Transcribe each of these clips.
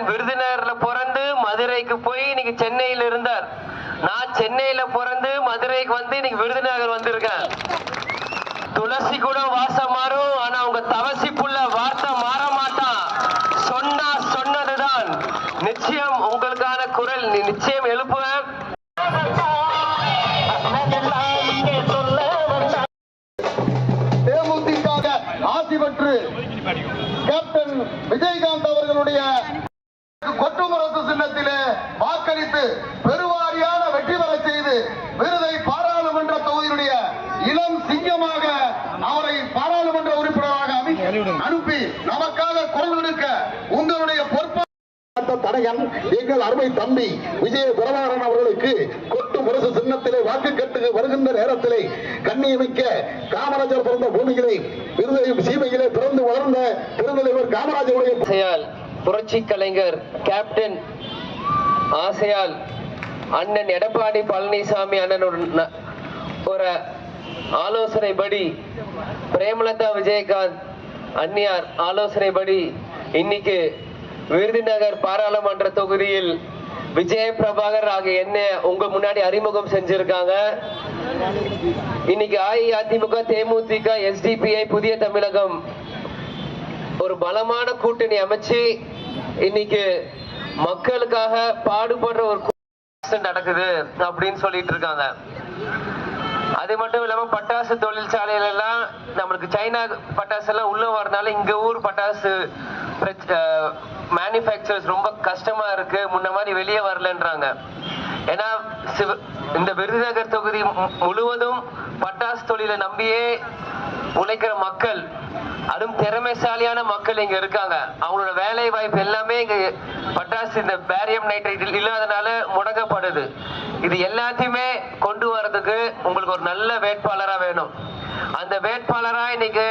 Captain விருதுநகர்ல பிறந்து மதுரைக்கு போய் இன்னைக்கு சென்னையில இருந்தார். நான் சென்னையில பிறந்து மதுரைக்கு வந்து இன்னைக்கு விருதுநகர் வந்திருக்கேன். துளசி கூட வாசம் மாறும் ஆனா உங்க தவசி வார்த்தை மாற மாட்டான். சொன்னா சொன்னதுதான். நிச்சயம் உங்களுக்கான குரல். நி- நிச்சயம் எழுப்புவேன். தேமுதிக ஆசி பெற்று கேப்டன் விஜயகாந்த் அவர்களுடைய கொட்டுமுரசு சின்னத்திலே வாக்களித்து பெருவாரியான வெற்றி பெற செய்து விருதை பாராளுமன்ற தொகுதியினுடைய இளம் சிங்கமாக அவரை பாராளுமன்ற உறுப்பினராக அனுப்பி நமக்காக குரல் எடுக்க உங்களுடைய பொறுப்பு தடையன் எங்கள் அருமை தம்பி விஜய குரவாரன் அவர்களுக்கு கொட்டு முரசு சின்னத்திலே வாக்கு கட்டுக்கு வருகின்ற நேரத்திலே கண்ணியமிக்க காமராஜர் பிறந்த பூமியிலே விருதை சீமையிலே பிறந்து வளர்ந்த பெருந்தலைவர் காமராஜருடைய புரட்சி கலைஞர் கேப்டன் ஆசையால் அண்ணன் எடப்பாடி பழனிசாமி அண்ணனோட ந- ஒரு ஆலோசனைப்படி பிரேமலதா விஜயகாந்த் அந்நியார் ஆலோசனைப்படி இன்னைக்கு விருதுநகர் பாராளுமன்ற தொகுதியில் விஜய பிரபாகர் ஆகிய என்ன உங்க முன்னாடி அறிமுகம் செஞ்சிருக்காங்க. இன்னைக்கு அஇஅதிமுக தேமுதிக எஸ்டிபிஐ புதிய தமிழகம் ஒரு பலமான கூட்டணி அமைச்சு இன்னைக்கு மக்களுக்காக பாடுபடுற ஒரு நடக்குது அப்படின்னு சொல்லிட்டு இருக்காங்க. அது மட்டும் இல்லாம பட்டாசு தொழிற்சாலையில எல்லாம் நம்மளுக்கு சைனா பட்டாசு எல்லாம் உள்ள வரனால இங்க ஊர் பட்டாசு மேனுஃபேக்சர்ஸ் ரொம்ப கஷ்டமா இருக்கு. முன்ன மாதிரி வெளியே வரலன்றாங்க. ஏன்னா சிவ- இந்த விருதுநகர் தொகுதி முழுவதும் பட்டாசு தொழிலை நம்பியே உழைக்கிற மக்கள் அதுவும் திறமைசாலியான மக்கள் இங்க இருக்காங்க. அவங்களோட வேலை வாய்ப்பு எல்லாமே இங்க பட்டாசு இந்த பேரியம் நைட்ரேட் இல்லாதனால முடங்கப்படுது. இது எல்லாத்தையுமே கொண்டு வரதுக்கு உங்களுக்கு ஒரு நல்ல வேட்பாளரா வேணும். அந்த வேட்பாளரா இன்னைக்கு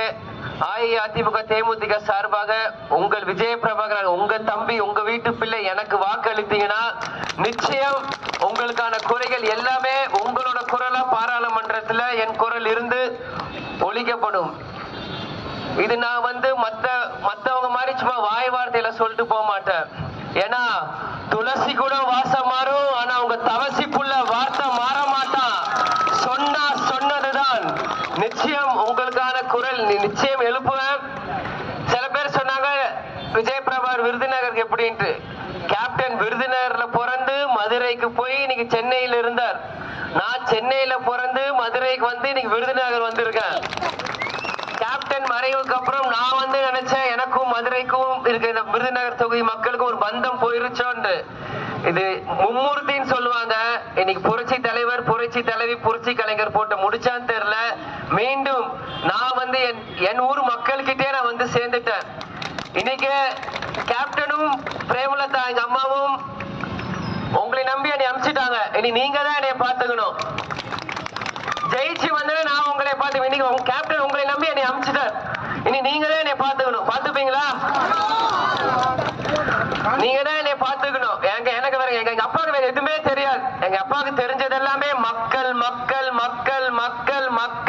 அஇஅதிமுக தேமுதிக சார்பாக உங்கள் விஜய பிரபாகரன் உங்க தம்பி உங்க வீட்டு பிள்ளை எனக்கு வாக்களித்தீங்கன்னா நிச்சயம் உங்களுக்கான குறைகள் எல்லாமே உங்களோட குரலா பாராளுமன்றத்துல என் குரல் இருந்து ஒழிக்கப்படும் இது நான் வந்து மத்த மத்தவங்க மாதிரி சும்மா வாய் வார்த்தையில சொல்லிட்டு போக மாட்டேன். ஏன்னா துளசி கூட வாசம் மாறும் ஆனா உங்க தவசிக்குள்ள வார்த்தை மாற மாட்டான். சொன்னா சொன்னதுதான். நிச்சயம் உங்களுக்கான குரல் நிச்சயம் எழுப்புவேன். சில பேர் சொன்னாங்க விஜய் பிரபார் விருதுநகருக்கு எப்படின்ட்டு. கேப்டன் விருதுநகர்ல பிறந்து மதுரைக்கு போய் இன்னைக்கு சென்னையில இருந்தார். நான் சென்னையில பிறந்து மதுரைக்கு வந்து இன்னைக்கு விருதுநகர் வந்திருக்கேன். கேப்டன் மறைவுக்கு அப்புறம் நான் வந்து நினைச்சேன் எனக்கும் மதுரைக்கும் இருக்க இந்த விருதுநகர் தொகுதி மக்களுக்கும் ஒரு பந்தம் போயிருச்சோன்று இது மும்மூர்த்தின்னு சொல்லுவாங்க. இன்னைக்கு புரட்சி தலைவர் புரட்சி தலைவி புரட்சி கலைஞர் போட்டு முடிச்சான்னு தெரியல. மீண்டும் நான் வந்து என் என் ஊர் மக்கள்கிட்டே நான் வந்து சேர்ந்துட்டேன். இன்னைக்கு கேப்டனும் பிரேமலதா எங்க அம்மாவும் உங்களை நம்பி என்னை அனுப்பிச்சிட்டாங்க. இனி நீங்க தான் என்னை பார்த்துக்கணும். ஜெயிச்சு வந்தேன் நான் உங்களை பார்த்து இன்னைக்கு உங்க கேப்டன் உங்களை நம்பி என்னை அனுப்பிச்சிட்டார் இனி நீங்க தான் என்னை பார்த்துக்கணும். பார்த்துப்பீங்களா? நீங்க தான் என்னை பார்த்துக்கணும். எங்க எனக்கு வேற எங்க எங்க அப்பாவுக்கு வேற எதுவுமே தெரியாது. எங்க அப்பாவுக்கு தெரிஞ்சது எல்லாமே மக்கள் மக்கள் மக்கள் மக்கள் மக்கள்.